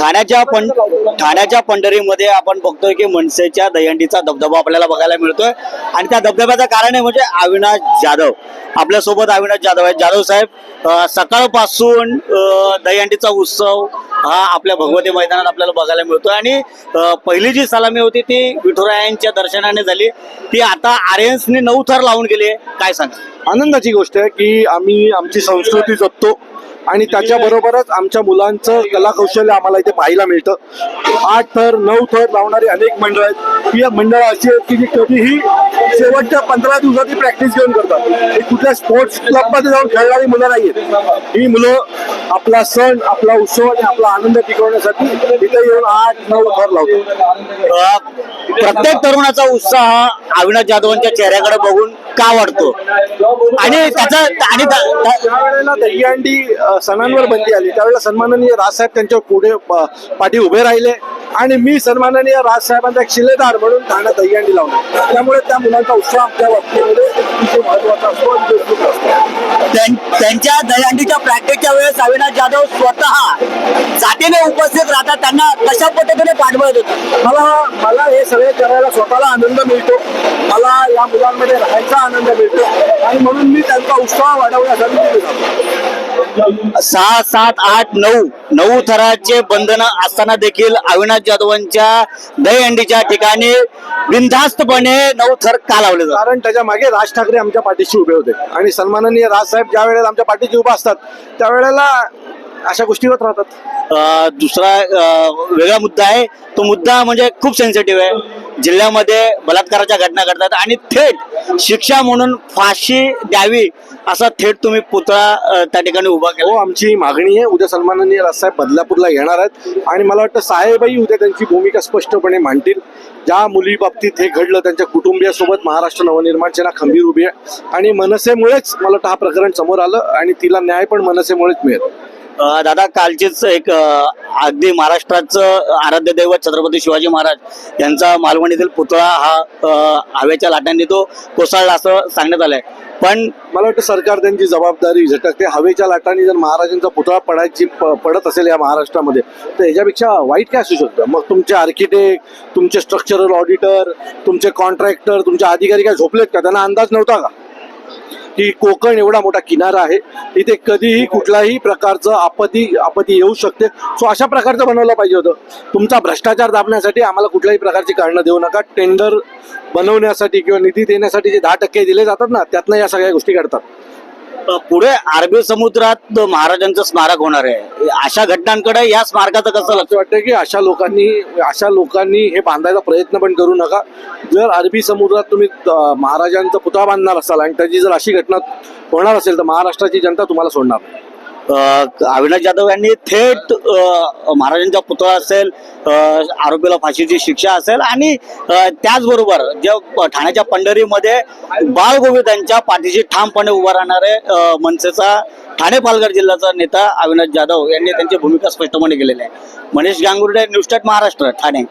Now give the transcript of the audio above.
ठाण्याच्या पण ठाण्याच्या पंढरीमध्ये आपण बघतोय की मनसेच्या दहीहंडीचा धबधबा आपल्याला बघायला मिळतोय. आणि त्या धबधब्याचं कारण आहे म्हणजे अविनाश जाधव. आपल्यासोबत अविनाश जाधव आहेत. जाधव साहेब सकाळपासून दहीहंडीचा उत्सव हा आपल्या भगवती मैदानात आपल्याला बघायला मिळतोय. आणि पहिली जी सलामी होती ती विठुरायांच्या दर्शनाने झाली. ती आता आर्यन्सने नऊ थर लावून गेली काय सांगा आनंदाची गोष्ट आहे की आम्ही आमची संस्कृती जपतो. आणि त्याच्याबरोबरच आमच्या मुलांचं कलाकौशल्य आम्हाला इथे पाहायला मिळतं. आठ थर नऊ थर लावणारी अनेक मंडळ आहेत. ही मंडळ अशी आहेत की जी कधीही शेवटच्या पंधरा दिवसाची प्रॅक्टिस घेऊन करतात. हे कुठल्या स्पोर्ट्स क्लबमध्ये जाऊन खेळणारी मुलं नाही आहेत ही मुलं आपला सण आपला उत्सव आणि आपला आनंद टिकवण्यासाठी इथे येऊन आठ नऊ थर लावतो प्रत्येक तरुणाचा उत्साह अविनाश जाधवांच्या चेहऱ्याकडे बघून का वाटतो आणि त्याचा आणि त्या- त्या- दहीहंडी अ, सणांवर बंदी आली त्यावेळेला सन्माननीय राजसाहेब त्यांच्या पुढे पाठी उभे राहिले. आणि मी सन्माननीय राजसाहेबांचा शिलेदार म्हणून ठाण्यात दहीहंडी लावली. त्यामुळे त्या मुलांचा उत्साह आमच्या बाबतीमध्ये महत्त्वाचा असतो त्यां- त्यांच्या दहीहंडीच्या प्रॅक्टिसच्या वेळेस अविनाश जाधव स्वतः जातीने उपस्थित राहतात. त्यांना कशा पद्धतीने पाठवत होतं मला मला हे सगळे करायला स्वतःला आनंद मिळतो. मला या मुलांमध्ये राहायचा आनंद मिळतो. आणि म्हणून मी त्यांचा उत्साह वाढवण्यासाठी तिथे जातो सहा सात आठ नऊ. नऊ थराचे बंधन असताना देखील अविनाश जाधवांच्या दहीहंडीच्या ठिकाणी बिनधास्तपणे नऊ थर का लावले कारण त्याच्यामागे राज ठाकरे आमच्या पाठीशी उभे होते. आणि सन्माननीय राजसाहेब ज्या वेळेला आमच्या पाठीशी उभा असतात त्यावेळेला अशा गोष्टी होत राहतात दुसरा वेगळा मुद्दा आहे. तो मुद्दा म्हणजे खूप सेन्सिटिव्ह आहे. जिल्ह्यामध्ये बलात्काराच्या घटना घडतात आणि थेट शिक्षा म्हणून फाशी द्यावी असा थेट तुम्ही पुतळा त्या ठिकाणी उभा हो केला आमची मागणी आहे. उद्या सन्माननीय राजसाहेब बदलापूरला येणार आहेत. आणि मला वाटतं साहेबही उद्या त्यांची भूमिका स्पष्टपणे मांडतील. ज्या मुली बाबतीत हे घडलं त्यांच्या कुटुंबियासोबत महाराष्ट्र नवनिर्माण सेना खंबीर उभी आहे. आणि मनसेमुळेच मला वाटतं हा प्रकरण समोर आलं आणि तिला न्याय पण मनसेमुळेच मिळेल. दादा कालचीच एक अगदी महाराष्ट्राचं आराध्य दैवत छत्रपती शिवाजी महाराज यांचा मालवणीतील पुतळा हा हवेच्या लाटांनी तो कोसळला असं सांगण्यात आलंय. पण मला वाटतं सरकार त्यांची जबाबदारी झटकते. हवेच्या लाटांनी जर महाराजांचा पुतळा पडायची प- पडत असेल या महाराष्ट्रामध्ये तर ह्याच्यापेक्षा वाईट काय असू शकतं? मग तुमचे आर्किटेक्ट तुमचे स्ट्रक्चरल ऑडिटर तुमचे कॉन्ट्रॅक्टर तुमचे अधिकारी काय झोपलेत का? त्यांना अंदाज नव्हता का? की कोकण एवढा मोठा किनारा आहे. इथे कधीही कुठलाही प्रकारचं आपत्ती आपत्ती येऊ शकते. सो अशा प्रकारचं बनवलं पाहिजे होतं. तुमचा भ्रष्टाचार दाबण्यासाठी आम्हाला कुठल्याही प्रकारची कारणं देऊ नका. टेंडर बनवण्यासाठी किंवा निधी देण्यासाठी जे दहा टक्के दिले जातात ना त्यातनं या सगळ्या गोष्टी घडतात. पुढे अरबी समुद्रात महाराजांचं स्मारक होणार आहे. अशा घटनांकडे या स्मारकाचं कसं लक्ष? वाटतं की अशा लोकांनी अशा लोकांनी हे बांधायचा प्रयत्न पण करू नका. जर अरबी समुद्रात तुम्ही महाराजांचा पुतळा बांधणार असाल आणि त्याची जर अशी घटना होणार असेल तर महाराष्ट्राची जनता तुम्हाला सोडणार नाही. अविनाश जाधव यांनी थेट महाराजांचा पुतळा असेल आरोपीला फाशीची शिक्षा असेल आणि त्याचबरोबर जे ठाण्याच्या पंढरीमध्ये बाळगोविंदांच्या पाठीशी ठामपणे उभा राहणारे मनसेचा ठाणे पालघर जिल्ह्याचा नेता अविनाश जाधव यांनी त्यांची भूमिका स्पष्टपणे केलेली आहे. Manish Gangurde news state Maharashtra Thane.